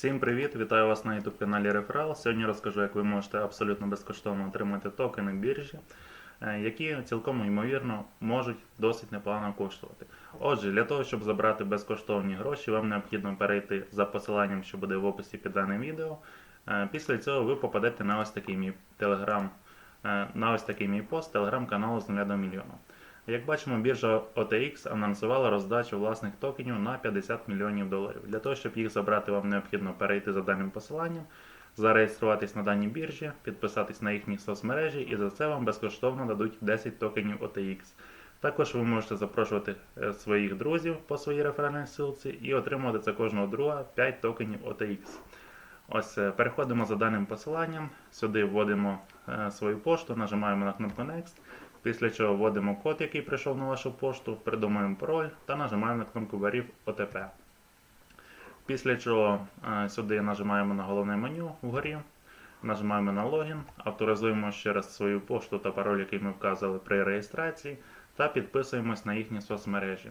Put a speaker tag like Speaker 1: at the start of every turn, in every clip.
Speaker 1: Всім привіт! Вітаю вас на YouTube каналі Реферал. Сьогодні розкажу, як ви можете абсолютно безкоштовно отримати токени біржі, е, які цілком ймовірно можуть досить непогано коштувати. Отже, для того, щоб забрати безкоштовні гроші, вам необхідно перейти за посиланням, що буде в описі під даним відео. Е, Після цього ви попадете на ось такий мій телеграм, е, на ось такий мій пост телеграм-каналу з 0 до мільйона. Як бачимо, біржа OTX анонсувала роздачу власних токенів на 50 мільйонів доларів. Для того, щоб їх забрати, вам необхідно перейти за даним посиланням, зареєструватись на даній біржі, підписатись на їхні соцмережі, і за це вам безкоштовно дадуть 10 токенів OTX. Також ви можете запрошувати е, своїх друзів по своїй реферальній ссылці і отримувати за кожного друга 5 токенів OTX. Ось е, переходимо за даним посиланням, сюди вводимо е, свою пошту, нажимаємо на кнопку Next. Після чого вводимо код, який прийшов на вашу пошту, придумуємо пароль та нажимаємо на кнопку Варів OTP. Після чого е, сюди нажимаємо на головне меню вгорі, нажимаємо на логін, авторизуємо ще раз свою пошту та пароль, який ми вказали при реєстрації, та підписуємось на їхні соцмережі.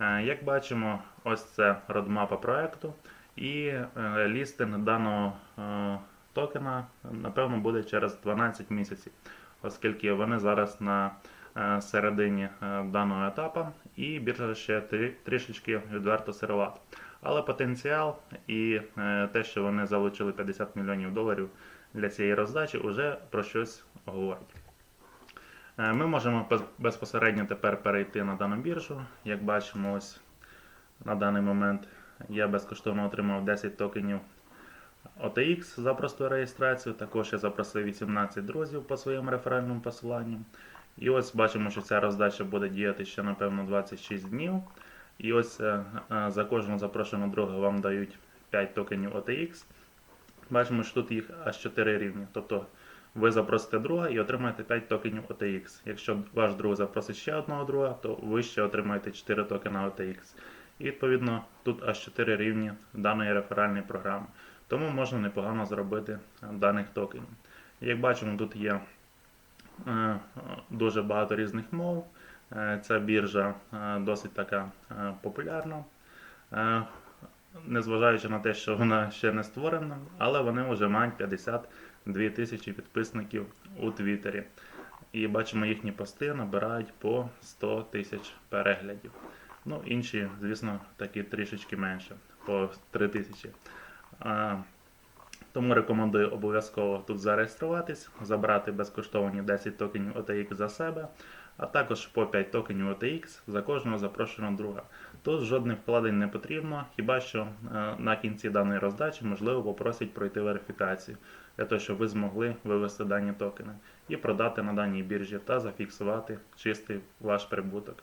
Speaker 1: Е, Як бачимо, ось це родмапа проекту і е, лістинг даного токена, напевно, буде через 12 місяців оскільки вони зараз на е, середині е, даного етапу, і біржа ще трішечки відверто сировата. Але потенціал і е, те, що вони залучили 50 мільйонів доларів для цієї роздачі, вже про щось говорить. Ми можемо безпосередньо тепер перейти на дану біржу. Як бачимо, ось на даний момент я безкоштовно отримав 10 токенів OTX за просту реєстрацію. Також я запросив 18 друзів по своєму реферальному посиланню. І ось бачимо, що ця роздача буде діяти ще, напевно, 26 днів. І ось е, е, за кожного запрошеного друга вам дають 5 токенів OTX. Бачимо, що тут їх аж 4 рівні. Тобто ви запросите друга і отримаєте 5 токенів OTX. Якщо ваш друг запросить ще одного друга, то ви ще отримаєте 4 токена OTX. І відповідно тут аж 4 рівні даної реферальної програми. Тому можна непогано зробити е, даних токенів. Як бачимо, тут є е, дуже багато різних мов. Е, Ця біржа досить така популярна, незважаючи на те, що вона ще не створена, але вони вже мають 52 тисячі підписників у Твіттері. І бачимо, їхні пости набирають по 100 тисяч переглядів. Ну, інші, звісно, такі трішечки менше, по 3 тисячі. Тому рекомендую обов'язково тут зареєструватись, забрати безкоштовні 10 токенів OTX за себе, а також по 5 токенів OTX за кожного запрошеного друга. Тут жодних вкладень не потрібно, хіба що е, на кінці даної роздачі можливо попросять пройти верифікацію для того, щоб ви змогли вивести дані токени і продати на даній біржі та зафіксувати чистий ваш прибуток.